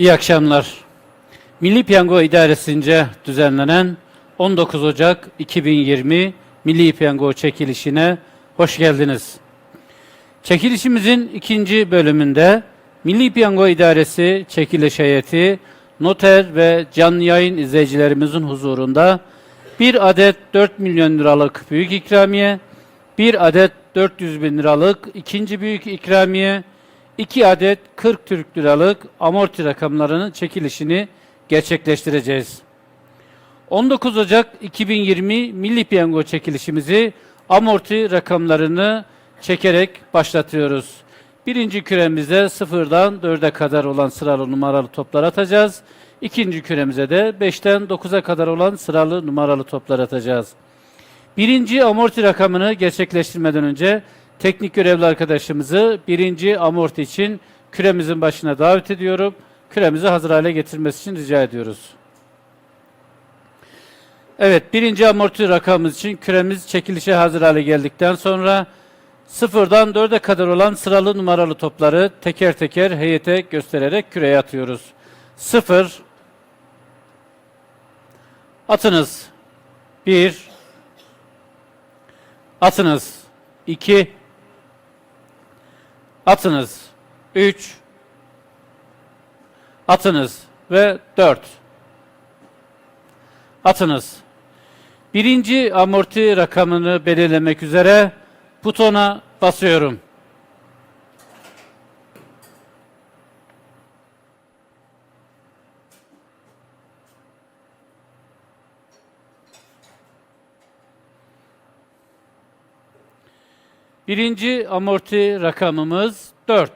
İyi akşamlar. Milli Piyango İdaresi'nce düzenlenen 19 Ocak 2020 Milli Piyango çekilişine hoş geldiniz. Çekilişimizin ikinci bölümünde Milli Piyango İdaresi çekiliş heyeti, noter ve canlı yayın izleyicilerimizin huzurunda bir adet 4 milyon liralık büyük ikramiye, bir adet 400 bin liralık ikinci büyük ikramiye, 2 adet 40 Türk liralık amorti rakamlarının çekilişini gerçekleştireceğiz. 19 Ocak 2020 Milli Piyango çekilişimizi amorti rakamlarını çekerek başlatıyoruz. Birinci küremize sıfırdan 4'e kadar olan sıralı numaralı toplar atacağız. İkinci küremize de 5'ten 9'a kadar olan sıralı numaralı toplar atacağız. Birinci amorti rakamını gerçekleştirmeden önce teknik görevli arkadaşımızı birinci amorti için küremizin başına davet ediyorum. Küremizi hazır hale getirmesi için rica ediyoruz. Evet, birinci amorti rakamımız için küremiz çekilişe hazır hale geldikten sonra sıfırdan dörde kadar olan sıralı numaralı topları teker teker heyete göstererek küreye atıyoruz. Sıfır, atınız. Bir, atınız. İki, atınız. Üç, atınız ve dört. Atınız. Birinci amorti rakamını belirlemek üzere butona basıyorum. Birinci amorti rakamımız 4.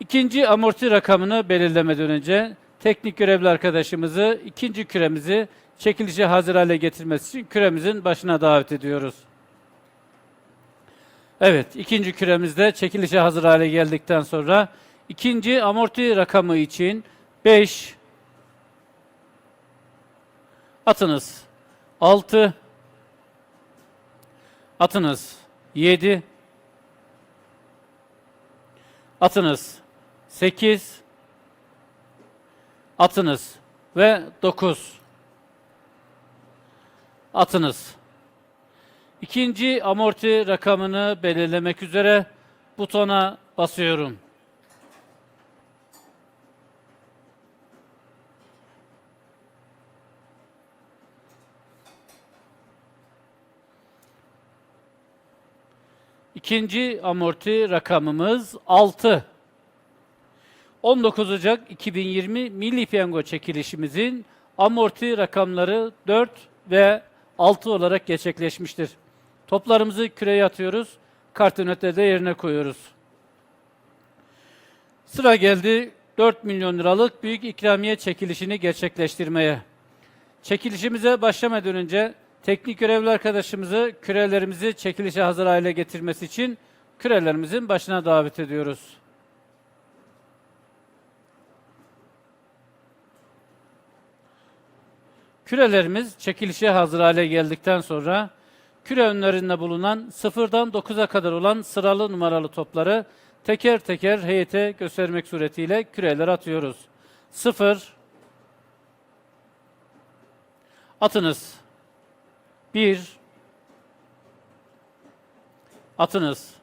İkinci amorti rakamını belirlemeden önce teknik görevli arkadaşımızı ikinci küremizi çekilişe hazır hale getirmesi için küremizin başına davet ediyoruz. Evet, ikinci küremizde çekilişe hazır hale geldikten sonra ikinci amorti rakamı için 5 atınız 6 atınız 7 atınız. 8 atınız. Ve 9 atınız. İkinci amorti rakamını belirlemek üzere butona basıyorum. İkinci amorti rakamımız 6. 19 Ocak 2020 Milli Piyango çekilişimizin amorti rakamları 4 ve 6 olarak gerçekleşmiştir. Toplarımızı küreye atıyoruz. Kartonetleri de yerine koyuyoruz. Sıra geldi 4 milyon liralık büyük ikramiye çekilişini gerçekleştirmeye. Çekilişimize başlamadan önce teknik görevli arkadaşımızı kürelerimizi çekilişe hazır hale getirmesi için kürelerimizin başına davet ediyoruz. Kürelerimiz çekilişe hazır hale geldikten sonra küre önlerinde bulunan sıfırdan 9'a kadar olan sıralı numaralı topları teker teker heyete göstermek suretiyle küreler atıyoruz. 0 Atınız. 1 Atınız.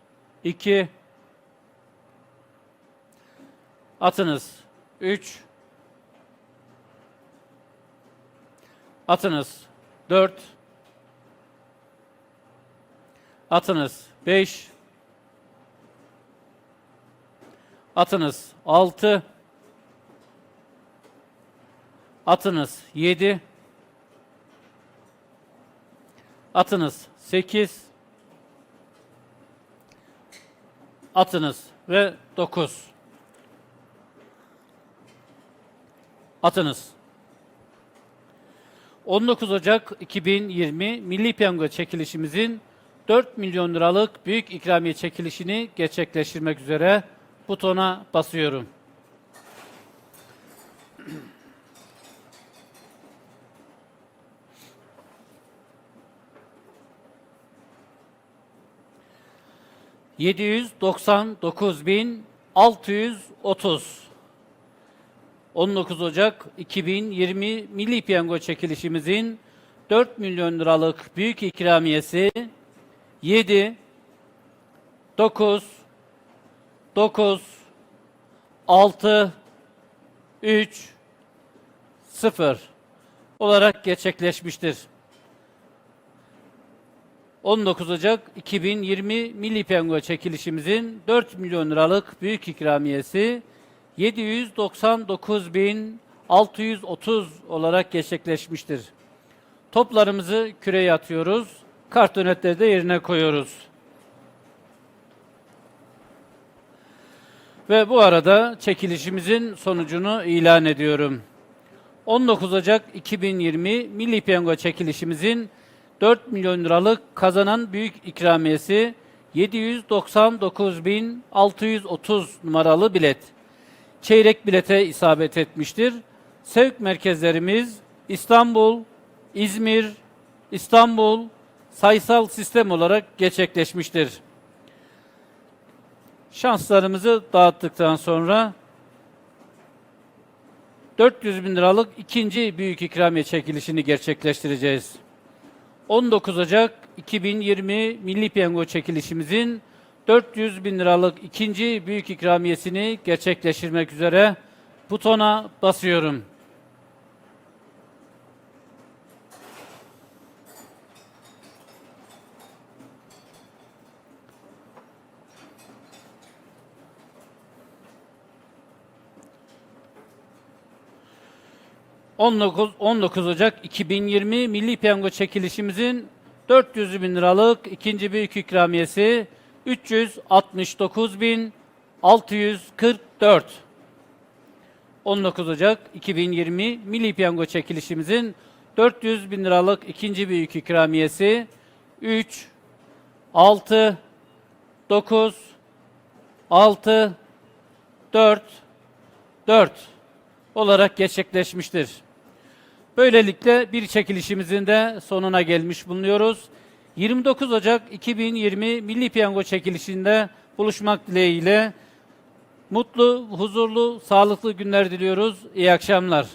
2 Atınız. 3 Atınız. 4 Atınız. 5 Atınız. 6 Atınız. 7 Atınız. 8 Atınız. Ve 9 Atınız. 19 Ocak 2020 Milli Piyango çekilişimizin 4 milyon liralık büyük ikramiye çekilişini gerçekleştirmek üzere butona basıyorum. Yedi yüz doksan dokuz bin altı yüz otuz. 19 Ocak 2020 Milli Piyango çekilişimizin 4 milyon liralık büyük ikramiyesi 7 9 9 6 3 0 olarak gerçekleşmiştir. 19 Ocak 2020 Milli Piyango çekilişimizin 4 milyon liralık büyük ikramiyesi 799.630 olarak gerçekleşmiştir. Toplarımızı küreye atıyoruz. Kartonetleri de yerine koyuyoruz. Ve bu arada çekilişimizin sonucunu ilan ediyorum. 19 Ocak 2020 Milli Piyango çekilişimizin 4 milyon liralık kazanan büyük ikramiyesi 799.630 numaralı bilet. Çeyrek bilete isabet etmiştir. Sevk merkezlerimiz İstanbul, İzmir, İstanbul sayısal sistem olarak gerçekleşmiştir. Şanslarımızı dağıttıktan sonra 400 bin liralık ikinci büyük ikramiye çekilişini gerçekleştireceğiz. 19 Ocak 2020 Milli Piyango çekilişimizin 400 bin liralık ikinci büyük ikramiyesini gerçekleştirmek üzere butona basıyorum. ...19, 19 Ocak 2020 Milli Piyango çekilişimizin 400 bin liralık ikinci büyük ikramiyesi 369.644 19 Ocak 2020 Milli Piyango çekilişimizin 400 bin liralık ikinci büyük ikramiyesi 3 6 9 6 4 4 olarak gerçekleşmiştir. Böylelikle bir çekilişimizin de sonuna gelmiş bulunuyoruz. 29 Ocak 2020 Milli Piyango çekilişinde buluşmak dileğiyle mutlu, huzurlu, sağlıklı günler diliyoruz. İyi akşamlar.